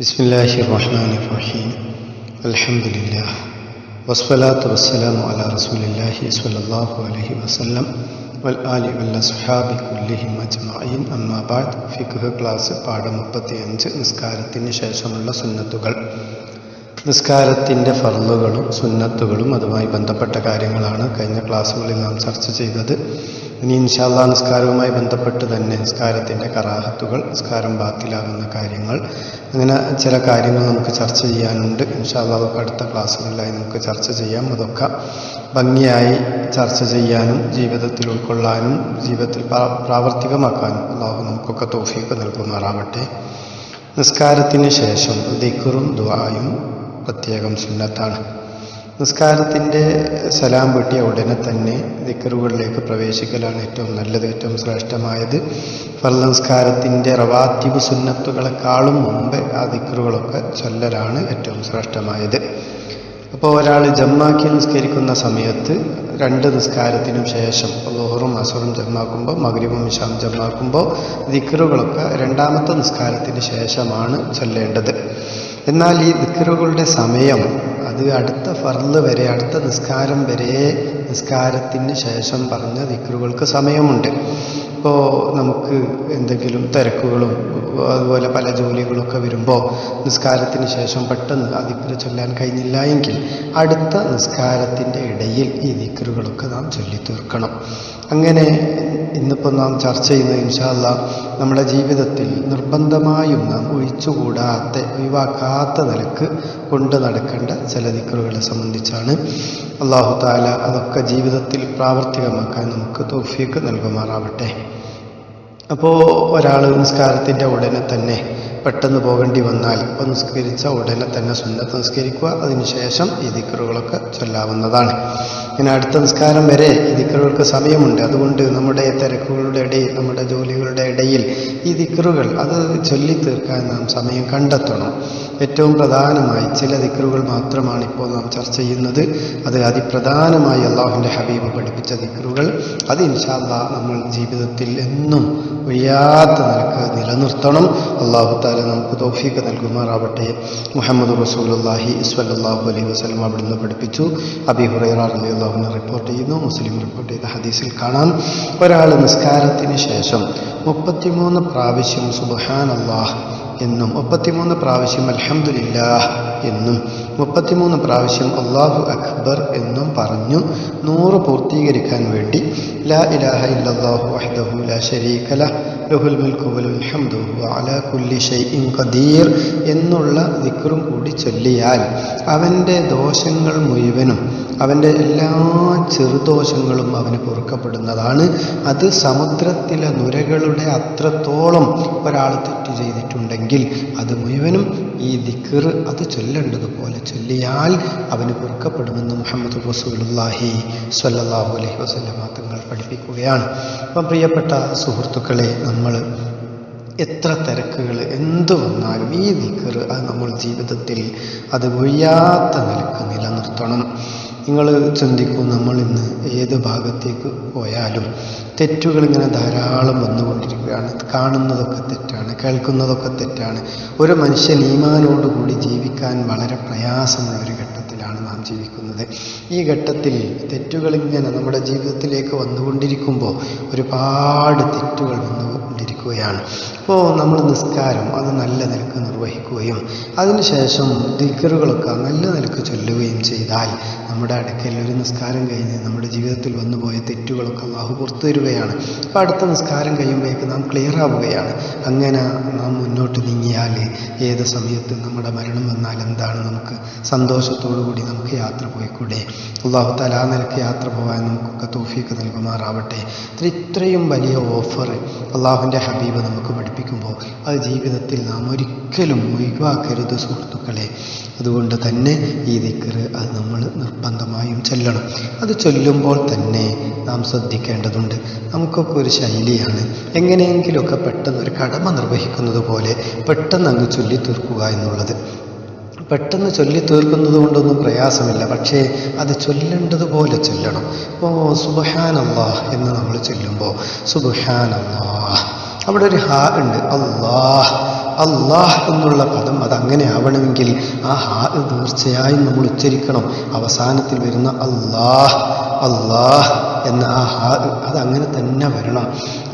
بسم الله الرحمن الرحيم الحمد لله والصلاة والسلام على رسول الله صلى الله عليه وسلم والآل والأصحاب كلهم أجمعين أما بعد ഫിഖ് class പാഠം മുപ്പത്തിയഞ്ച് നിസ്കാരത്തിന് ശേഷമുള്ള സുന്നത്തുകൾ നിസ്കാരത്തിൻ്റെ ഫർളുകളും സുന്നത്തുകളും അതുമായി ബന്ധപ്പെട്ട കാര്യങ്ങളാണ് കഴിഞ്ഞ ക്ലാസ്സുകളിൽ നാം ചർച്ച ചെയ്തത് ഇനി ഇൻഷാല്ലാ നിസ്കാരവുമായി ബന്ധപ്പെട്ട് തന്നെ നിസ്കാരത്തിൻ്റെ കറാഹത്തുകൾ നിസ്കാരം ബാത്തിലാകുന്ന കാര്യങ്ങൾ അങ്ങനെ ചില കാര്യങ്ങൾ നമുക്ക് ചർച്ച ചെയ്യാനുണ്ട്. ഇൻഷാല്ലാ അടുത്ത ക്ലാസ്സുകളിലായി നമുക്ക് ചർച്ച ചെയ്യാം. അതൊക്കെ ഭംഗിയായി ചർച്ച ചെയ്യാനും ജീവിതത്തിൽ ഉൾക്കൊള്ളാനും ജീവിതത്തിൽ പ്രാ- പ്രാവർത്തികമാക്കാനും അള്ളാഹു നമുക്കൊക്കെ തോഫിയൊക്കെ നൽകുമാറാവട്ടെ. നിസ്കാരത്തിന് ശേഷം ദിക്റും ദുആയും പ്രത്യേകം സുന്നത്താണ്. നിസ്കാരത്തിന്റെ സലാം വെട്ടിയ ഉടനെ തന്നെ ദിക്കറുകളിലേക്ക് പ്രവേശിക്കലാണ് ഏറ്റവും നല്ലത് ഏറ്റവും ശ്രേഷ്ഠമായത്. ഫല നിസ്കാരത്തിന്റെ റവാത്തിബ് സുന്നത്തുകളെക്കാളും മുമ്പ് ആ ദിക്കറുകളൊക്കെ ചൊല്ലലാണ് ഏറ്റവും ശ്രേഷ്ഠമായത്. അപ്പോൾ ഒരാൾ ജമ്മാക്കി നിസ്കരിക്കുന്ന സമയത്ത് രണ്ട് നിസ്കാരത്തിനും ശേഷം ലോഹറും അസുറും ജമ്മാക്കുമ്പോൾ മഗ്രിബും ഇഷാം ജമ്മാക്കുമ്പോൾ ദിക്കറുകളൊക്കെ രണ്ടാമത്തെ നിസ്കാരത്തിന് ശേഷമാണ് ചൊല്ലേണ്ടത്. എന്നാൽ ഈ ദിക്കറുകളുടെ സമയം അത് അടുത്ത ഫർൾ വരെ അടുത്ത നിസ്കാരം വരെ നിസ്കാരത്തിന് ശേഷം പറഞ്ഞ ദിക്കറുകൾക്ക് സമയമുണ്ട്. ഇപ്പോൾ നമുക്ക് എന്തെങ്കിലും തിരക്കുകളും അതുപോലെ പല ജോലികളൊക്കെ വരുമ്പോൾ നിസ്കാരത്തിന് ശേഷം പെട്ടെന്ന് ആ ദിക്കറ് ചൊല്ലാൻ കഴിഞ്ഞില്ല എങ്കിൽ അടുത്ത നിസ്കാരത്തിന്റെ ഇടയിൽ ഈ ദിക്കറുകളൊക്കെ നാം ചൊല്ലി തീർക്കണം. അങ്ങനെ ഇന്നിപ്പോൾ നാം ചർച്ച ചെയ്യുന്ന ഇൻഷാല്ല നമ്മുടെ ജീവിതത്തിൽ നിർബന്ധമായും നാം ഒഴിച്ചുകൂടാത്ത ഒഴിവാക്കാത്ത നിലയ്ക്ക് കൊണ്ട് നടക്കേണ്ട ചില ദിക്കറുകളെ സംബന്ധിച്ചാണ്. അള്ളാഹു താല അതൊക്കെ ജീവിതത്തിൽ പ്രാവർത്തികമാക്കാൻ നമുക്ക് തോഫീക്ക് നൽകുമാറാവട്ടെ. അപ്പോൾ ഒരാൾ നിസ്കാരത്തിന്റെ ഉടനെ തന്നെ പെട്ടെന്ന് പോകേണ്ടി വന്നാൽ ഇപ്പം നിസ്കരിച്ച ഉടനെ തന്നെ സുന്നത്ത് നിസ്കരിക്കുക. അതിനുശേഷം ഈ ദിക്കറുകളൊക്കെ ചൊല്ലാവുന്നതാണ്. ഇങ്ങനെ അടുത്ത നിസ്കാരം വരെ ഈ ദിക്കറുകൾക്ക് സമയമുണ്ട്. അതുകൊണ്ട് നമ്മുടെ തിരക്കുകളുടെ ഇടയിൽ നമ്മുടെ ജോലികളുടെ ഇടയിൽ ഈ ദിക്കറുകൾ അത് ചൊല്ലി തീർക്കാൻ നാം സമയം കണ്ടെത്തണം. ഏറ്റവും പ്രധാനമായി ചില ദിക്കറുകൾ മാത്രമാണ് ഇപ്പോൾ നാം ചർച്ച ചെയ്യുന്നത്. അത് അതിപ്രധാനമായി അള്ളാഹുവിന്റെ ഹബീബ് പഠിപ്പിച്ച ദിക്കറുകൾ അത് ഇൻഷാല്ല നമ്മൾ ജീവിതത്തിൽ എന്നും ഒഴിയാത്ത നിലയ്ക്ക് നിലനിർത്തണം. അള്ളാഹു താല നമുക്ക് തോഫീക്ക് നൽകുമാറാവട്ടെ. മുഹമ്മദ് റസൂലുല്ലാഹി സ്വല്ലല്ലാഹു അലൈഹി വസ്ലം അവിടുന്ന് പഠിപ്പിച്ചു. അബി ഹുറൈറ റളി അള്ളാഹുവിനെ റിപ്പോർട്ട് ചെയ്യുന്നു. മുസ്ലിം റിപ്പോർട്ട് ചെയ്ത ഹദീസിൽ കാണാം. ഒരാൾ നിസ്കാരത്തിന് ശേഷം മുപ്പത്തിമൂന്ന് പ്രാവശ്യം സുബഹാൻ അള്ളാഹ് എന്നും മുപ്പത്തിമൂന്ന് പ്രാവശ്യം അൽഹംദുലില്ലാഹ് എന്നും മുപ്പത്തിമൂന്ന് പ്രാവശ്യം അള്ളാഹു അക്ബർ എന്നും പറഞ്ഞു നൂറ് പൂർത്തീകരിക്കാൻ വേണ്ടി ലാ ഇലാഹ ഇല്ലാഹു വഹ്ദഹു ലാ ലഹ് കുല്ലി ഷൈഇൻ ഖദീർ എന്നുള്ള ദിക്റും കൂടി ചൊല്ലിയാൽ അവന്റെ ദോഷങ്ങൾ മുഴുവനും അവന്റെ എല്ലാ ചെറുദോഷങ്ങളും അവന് പൊറുക്കപ്പെടുന്നതാണ്. അത് സമുദ്രത്തിലെ നുരകളുടെ അത്രത്തോളം ഒരാൾ തെറ്റ് ചെയ്തിട്ടുണ്ടെങ്കിൽ അത് മുഴുവനും ഈ ദിക്കർ അത് ചൊല്ലേണ്ടതുപോലെ ചൊല്ലിയാൽ അവന് പൊറുക്കപ്പെടുമെന്ന് മുഹമ്മദ് റസൂലുള്ളാഹി സല്ലാഹു അലൈഹി വസല്ലമ തങ്ങൾ പഠിപ്പിക്കുകയാണ്. അപ്പം പ്രിയപ്പെട്ട സുഹൃത്തുക്കളെ നമ്മൾ എത്ര തിരക്കുകൾ എന്ത് വന്നാലും ഈ ദിക്കർ അത് നമ്മൾ ജീവിതത്തിൽ അത് ഒഴിയാത്ത നിലയ്ക്ക് നിലനിർത്തണം. നിങ്ങൾ ചിന്തിക്കും നമ്മൾ ഇന്ന് ഏത് ഭാഗത്തേക്ക് പോയാലും തെറ്റുകൾ ഇങ്ങനെ ധാരാളം വന്നുകൊണ്ടിരിക്കുകയാണ്. കാണുന്നതൊക്കെ തെറ്റാണ് കേൾക്കുന്നതൊക്കെ തെറ്റാണ്. ഒരു മനുഷ്യൻ ഈമാനോടുകൂടി ജീവിക്കാൻ വളരെ പ്രയാസമുള്ള ഒരു ഘട്ടത്തിലാണ് നാം ജീവിക്കുന്നത്. ഈ ഘട്ടത്തിൽ തെറ്റുകൾ ഇങ്ങനെ നമ്മുടെ ജീവിതത്തിലേക്ക് വന്നുകൊണ്ടിരിക്കുമ്പോൾ ഒരുപാട് തെറ്റുകൾ alhamdulillah വന്നുകൊണ്ടിരിക്കുകയാണ് അപ്പോൾ നമ്മൾ നിസ്കാരം അത് നല്ല നിലയ്ക്ക് നിർവഹിക്കുകയും അതിനുശേഷം ദിക്കറുകളൊക്കെ നല്ല നിലയ്ക്ക് ചൊല്ലുകയും ചെയ്താൽ നമ്മുടെ അടുക്കൽ ഒരു നിസ്കാരം കഴിഞ്ഞ് നമ്മുടെ ജീവിതത്തിൽ വന്നുപോയ തെറ്റുകളൊക്കെ അള്ളാഹു പുറത്തു തരുകയാണ്. അപ്പോൾ അടുത്ത നിസ്കാരം കഴിയുമ്പോഴേക്ക് നാം ക്ലിയർ ആവുകയാണ്. അങ്ങനെ നാം മുന്നോട്ട് നീങ്ങിയാൽ ഏത് സമയത്ത് നമ്മുടെ മരണം വന്നാൽ എന്താണ് നമുക്ക് സന്തോഷത്തോടു കൂടി നമുക്ക് യാത്ര പോയിക്കൂടെ? അള്ളാഹു തലാ നിലയ്ക്ക് യാത്ര പോകാൻ നമുക്കൊക്കെ തോഫിയൊക്കെ നൽകുമാറാവട്ടെ. ഇത്രയും വലിയ ഓഫർ അള്ളാഹുവിന്റെ ഹബീബ് നമുക്ക് പഠിപ്പിക്കുമ്പോൾ അത് ജീവിതത്തിൽ നാം ഒരിക്കലും ഒഴിവാക്കരുത് സുഹൃത്തുക്കളെ. അതുകൊണ്ട് തന്നെ ഈ ദിക്കറ് അത് നമ്മൾ നിർബന്ധമായും ചൊല്ലണം. അത് ചൊല്ലുമ്പോൾ തന്നെ നാം ശ്രദ്ധിക്കേണ്ടതുണ്ട്. നമുക്കൊക്കെ ഒരു ശൈലിയാണ്. എങ്ങനെയെങ്കിലുമൊക്കെ പെട്ടെന്ന് ഒരു കടമ നിർവഹിക്കുന്നത് പോലെ പെട്ടെന്ന് അങ്ങ് ചൊല്ലി തീർക്കുക എന്നുള്ളത്. പെട്ടെന്ന് ചൊല്ലി തീർക്കുന്നത് കൊണ്ടൊന്നും പ്രയാസമില്ല. പക്ഷേ അത് ചൊല്ലേണ്ടതുപോലെ ചൊല്ലണം. ഓ സുബഹാൻ അള്ളാഹ് എന്ന് നമ്മൾ ചൊല്ലുമ്പോൾ സുബഹാൻ അള്ളാഹ് അവിടെ ഒരു ഹാ ഉണ്ട്. അള്ളാഹ് അള്ളാഹ് എന്നുള്ള പദം അതങ്ങനെ ആവണമെങ്കിൽ ആ ഹാ തീർച്ചയായും നമ്മൾ ഉച്ചരിക്കണം. അവസാനത്തിൽ വരുന്ന അള്ളാഹ് അള്ളാഹ് എന്ന ആ ഹാ അത് അങ്ങനെ തന്നെ വരണം.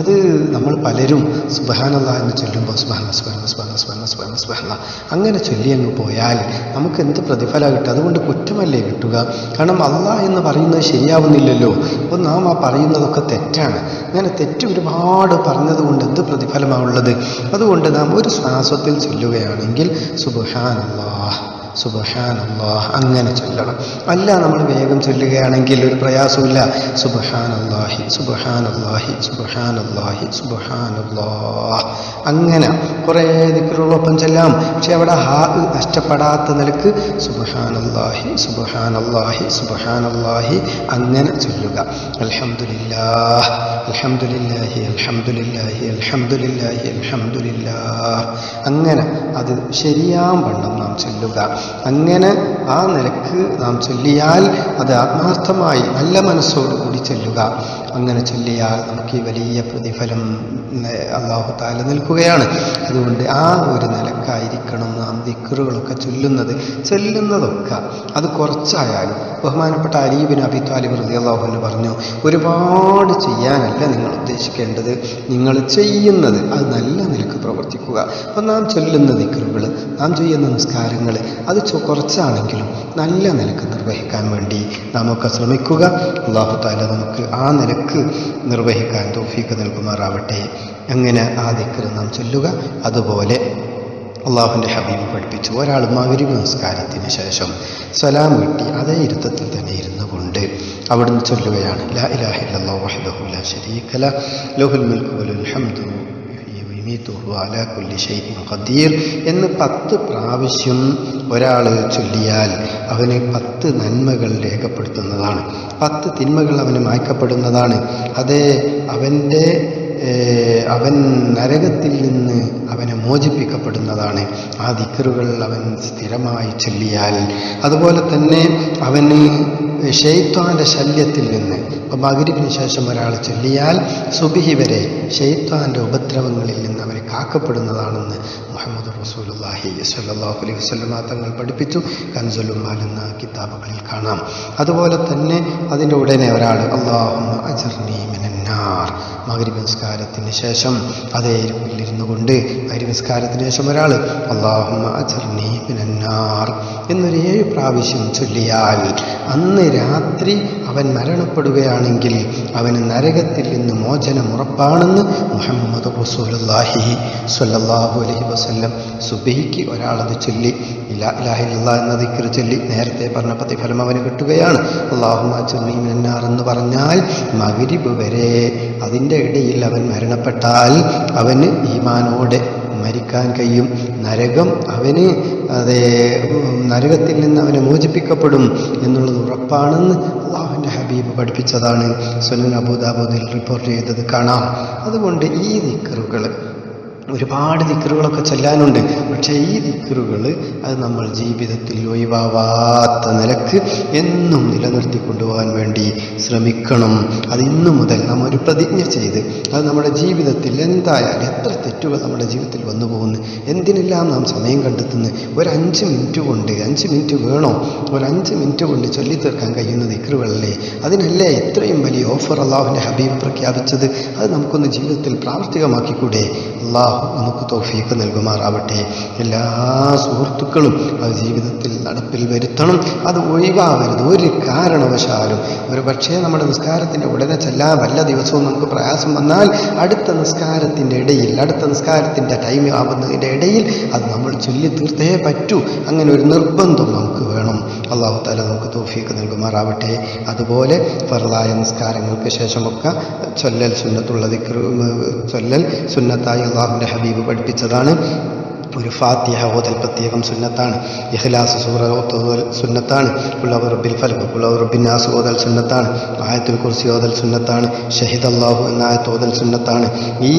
അത് നമ്മൾ പലരും സുബഹാനല്ല എന്ന് ചൊല്ലുമ്പോൾ സുബാന സുബാന സുബാന സുബാന സുബാന സുബാന അങ്ങനെ ചൊല്ലി അങ്ങ് പോയാൽ നമുക്ക് എന്ത് പ്രതിഫലം കിട്ടുക അതുകൊണ്ട് കുറ്റമല്ലേ കിട്ടുക? കാരണം അല്ല എന്ന് പറയുന്നത് ശരിയാവുന്നില്ലല്ലോ. അപ്പോൾ നാം ആ പറയുന്നതൊക്കെ തെറ്റാണ്. അങ്ങനെ തെറ്റ് ഒരുപാട് പറഞ്ഞതുകൊണ്ട് എന്ത് പ്രതിഫലമാണുള്ളത് അതുകൊണ്ട് നാം ഒരു ശ്വാസത്തിൽ ചൊല്ലുകയാണെങ്കിൽ സുബഹാനല്ലാഹ് സുബഹാനല്ലാഹ് അങ്ങനെ ചൊല്ലണം. അല്ല നമ്മൾ വേഗം ചൊല്ലുകയാണെങ്കിൽ ഒരു പ്രയാസമില്ല സുബഹാനല്ലാഹി സുബഹാനല്ലാഹി സുബഹാനല്ലാഹി സുബഹാനല്ലാഹ്. അങ്ങനെ കുറേ ദിക്കറുകളൊപ്പം ചെല്ലാം. പക്ഷെ അവിടെ ഹാ നഷ്ടപ്പെടാത്ത നിലയ്ക്ക് സുബഹാനല്ലാഹി സുബഹാനല്ലാഹി സുബഹാനല്ലാഹി അങ്ങനെ ചൊല്ലുക. അൽഹംദുലില്ലാഹ് അൽഹമുല്ലാഹി അൽഹമുല്ലാഹി അൽഹമുല്ലാഹി അൽഹംദുലില്ലാഹ്. അങ്ങനെ അത് ശരിയാം വണ്ണം നാം ചൊല്ലുക. അങ്ങനെ ആ നിലയ്ക്ക് നാം ചൊല്ലിയാൽ അത് ആത്മാർത്ഥമായി നല്ല മനസ്സോടുകൂടി ചൊല്ലുക. അങ്ങനെ ചൊല്ലിയാൽ നമുക്ക് ഈ വലിയ പ്രതിഫലം അള്ളാഹു താല നിൽക്കുകയാണ് അതുകൊണ്ട് ആ ഒരു നിലക്കായിരിക്കണം നാം ദിക്കറുകളൊക്കെ ചൊല്ലുന്നത് ചൊല്ലുന്നതൊക്കെ. അത് കുറച്ചായാലും. ബഹുമാനപ്പെട്ട അലീബിൻ അബി താലിബ് റതി അള്ളാഹുവിന് പറഞ്ഞു ഒരുപാട് ചെയ്യാനല്ല നിങ്ങൾ ഉദ്ദേശിക്കേണ്ടത്. നിങ്ങൾ ചെയ്യുന്നത് അത് നല്ല നിലയ്ക്ക് പ്രവർത്തിക്കുക. അപ്പം നാം ചൊല്ലുന്ന ദിക്കറുകൾ നാം ചെയ്യുന്ന നിസ്കാരങ്ങൾ അത് കുറച്ചാണെങ്കിലും നല്ല നിലയ്ക്ക് നിർവഹിക്കാൻ വേണ്ടി നമുക്ക് ശ്രമിക്കുക. അള്ളാഹു താല നമുക്ക് ആ നിലയ്ക്ക് നിർവഹിക്കാൻ തോഫീക്ക് നൽകുമാറാവട്ടെ. അങ്ങനെ ആ ദിക്കറ് നാം ചൊല്ലുക. അതുപോലെ അള്ളാഹുവിന്റെ ഹബീബ് പഠിപ്പിച്ചു. ഒരാൾ മകരിവ് നമസ്കാരത്തിന് ശേഷം സലാം കിട്ടി അതേ ഇരുത്തത്തിൽ തന്നെ ഇരുന്നു കൊണ്ട് അവിടുന്ന് ചൊല്ലുകയാണ് ലാ ഇലാഹ ഇല്ലല്ലാഹു ശരീഖല ലോഹുൽ മുൽക്കുലുൽ ഹംദു. എന്ന് പത്ത് പ്രാവശ്യം ഒരാൾ ചൊല്ലിയാൽ അവന് പത്ത് നന്മകൾ രേഖപ്പെടുത്തുന്നതാണ്. പത്ത് തിന്മകൾ അവന് മായ്ക്കപ്പെടുന്നതാണ്. അതേ അവന്റെ അവൻ നരകത്തിൽ നിന്ന് അവനെ മോചിപ്പിക്കപ്പെടുന്നതാണ്. ആ ദിക്കറുകൾ അവൻ സ്ഥിരമായി ചൊല്ലിയാൽ. അതുപോലെ തന്നെ അവന് ഷെയ്ത്താന്റെ ശല്യത്തിൽ നിന്ന് ഇപ്പം മകരിപ്പിന് ശേഷം ഒരാൾ ചൊല്ലിയാൽ സുബിഹി വരെ ഷെയ്ത്താന്റെ ഉപദ്രവങ്ങളിൽ നിന്ന് അവരെ കാക്കപ്പെടുന്നതാണെന്ന് മുഹമ്മദ് റസൂലുല്ലാഹി സല്ലാഹു അലൈഹി വസല്ലമ തങ്ങൾ പഠിപ്പിച്ചു. കൻസുലുമാൽ എന്ന കിതാബുകളിൽ കാണാം. അതുപോലെ തന്നെ അതിന്റെ ഉടനെ ഒരാൾ അള്ളാഹു അജർ മിനന്നാർ മകരിബ് നിസ്കാരത്തിന് ശേഷം അതേ ഇരുപ്പിലിരുന്നു കൊണ്ട് മകരിബ് ശേഷം ഒരാൾ അള്ളാഹുമാർ എന്നൊരു ഏഴ് പ്രാവശ്യം ചൊല്ലിയാൽ അന്ന് രാത്രി അവൻ മരണപ്പെടുകയാണെങ്കിൽ അവന് നരകത്തിൽ നിന്ന് മോചനം ഉറപ്പാണെന്ന് മുഹമ്മദ് റസൂലുള്ളാഹി സ്വല്ലല്ലാഹു അലൈഹി വസല്ലം സുബൈക്ക് ഒരാളത് ചൊല്ലി ഇലാ എന്ന ദിക്ർ ചൊല്ലി നേരത്തെ പറഞ്ഞ പ്രതിഫലം അവന് കിട്ടുകയാണ്. അള്ളാഹുമാ മിനന്നാർ എന്ന് പറഞ്ഞാൽ മകരിബ് വരെ അതിന്റെ ഇടയിൽ അവൻ മരണപ്പെട്ടാൽ അവന് ഈമാനോടെ മരിക്കാൻ കഴിയും. നരകം അവന് അതേ നരകത്തിൽ നിന്ന് അവനെ മോചിപ്പിക്കപ്പെടും എന്നുള്ളത് ഉറപ്പാണെന്ന് അള്ളാഹുവിന്റെ ഹബീബ് പഠിപ്പിച്ചതാണ് സുനൻ അബൂദാബൂദിൽ റിപ്പോർട്ട് ചെയ്തത് കാണാം. അതുകൊണ്ട് ഈ ദിക്കറുകൾ ഒരുപാട് ദിക്കറുകളൊക്കെ ചെല്ലാനുണ്ട്. പക്ഷേ ഈ ദിക്കറുകൾ അത് നമ്മൾ ജീവിതത്തിൽ ഒഴിവാവാത്ത നിലയ്ക്ക് എന്നും നിലനിർത്തി കൊണ്ടുപോകാൻ വേണ്ടി ശ്രമിക്കണം. അത് ഇന്നു മുതൽ നാം ഒരു പ്രതിജ്ഞ ചെയ്ത് അത് നമ്മുടെ ജീവിതത്തിൽ എന്തായാലും എത്ര തെറ്റുകൾ നമ്മുടെ ജീവിതത്തിൽ വന്നു പോകുന്നു എന്തിനെല്ലാം നാം സമയം കണ്ടെത്തുന്നു ഒരു അഞ്ച് മിനിറ്റ് കൊണ്ട് അഞ്ച് മിനിറ്റ് വേണോ? ഒരു അഞ്ച് മിനിറ്റ് കൊണ്ട് ചൊല്ലി തീർക്കാൻ കഴിയുന്ന ദിക്കറുകളല്ലേ? അതിനല്ലേ ഇത്രയും വലിയ ഓഫർ അള്ളാഹുവിന്റെ ഹബീബ് പ്രഖ്യാപിച്ചത്? അത് നമുക്കൊന്ന് ജീവിതത്തിൽ പ്രാവർത്തികമാക്കിക്കൂടെ? അള്ളാഹു നമുക്ക് തോഫീക്ക് നൽകുമാറാവട്ടെ. എല്ലാ സുഹൃത്തുക്കളും അത് ജീവിതത്തിൽ നടപ്പിൽ വരുത്തണം. അത് ഒഴിവാവരുത്. ഒരു കാരണവശാലും. ഒരു പക്ഷേ നമ്മുടെ നിസ്കാരത്തിന്റെ ഉടനെ ചെല്ലാൻ വല്ല ദിവസവും നമുക്ക് പ്രയാസം വന്നാൽ അടുത്ത നിസ്കാരത്തിന്റെ ഇടയിൽ അടുത്ത നിസ്കാരത്തിന്റെ ടൈം ആവുന്നതിന്റെ ഇടയിൽ അത് നമ്മൾ ചൊല്ലി തീർത്തേ പറ്റൂ. അങ്ങനെ ഒരു നിർബന്ധം നമുക്ക് വേണം. അള്ളാഹു താല നമുക്ക് തോഫീക്ക് നൽകുമാറാവട്ടെ. അതുപോലെ ഫറലായ നിസ്കാരങ്ങൾക്ക് ശേഷമൊക്കെ ചൊല്ലൽ സുന്നത്തുള്ള ദിക്ർ ചൊല്ലൽ സുന്നത്തായി അള്ളാഹുവിന്റെ ഹബീബ് പഠിപ്പിച്ചതാണ്. ഒരു ഫാത്തിഹ ഓതൽ പ്രത്യേകം സുന്നത്താണ്. ഇഖ്ലാസ് സൂറ ഓതൽ സുന്നത്താണ്. ഉള്ളവർ റബ്ബിൽ ഫലക് ഉള്ളവർ ബിന്നാസ് നാസ് ഓതൽ സുന്നത്താണ്. ആയത്തുൽ കുർസി ഓതൽ സുന്നത്താണ്. ഷഹിദ് അള്ളാഹു എന്ന ആയത്ത് ഓതൽ സുന്നത്താണ്. ഈ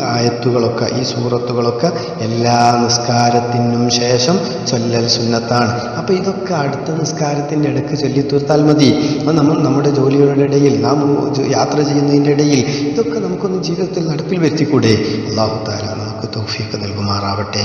ആയത്തുകളൊക്കെ ഈ സൂറത്തുകളൊക്കെ എല്ലാ നിസ്കാരത്തിനും ശേഷം ചൊല്ലൽ സുന്നത്താണ്. അപ്പോൾ ഇതൊക്കെ അടുത്ത നിസ്കാരത്തിന്റെ ഇടയ്ക്ക് ചൊല്ലി തീർത്താൽ മതി. നമ്മൾ നമ്മുടെ ജോലിയുടെ ഇടയിൽ നാം യാത്ര ചെയ്യുന്നതിന്റെ ഇടയിൽ ഇതൊക്കെ നമുക്കൊന്ന് ജീവിതത്തിൽ നടപ്പിൽ വരുത്തിക്കൂടെ? അള്ളാഹു താല നമുക്ക് തൗഫീഖ് നൽകുമാറാവട്ടെ.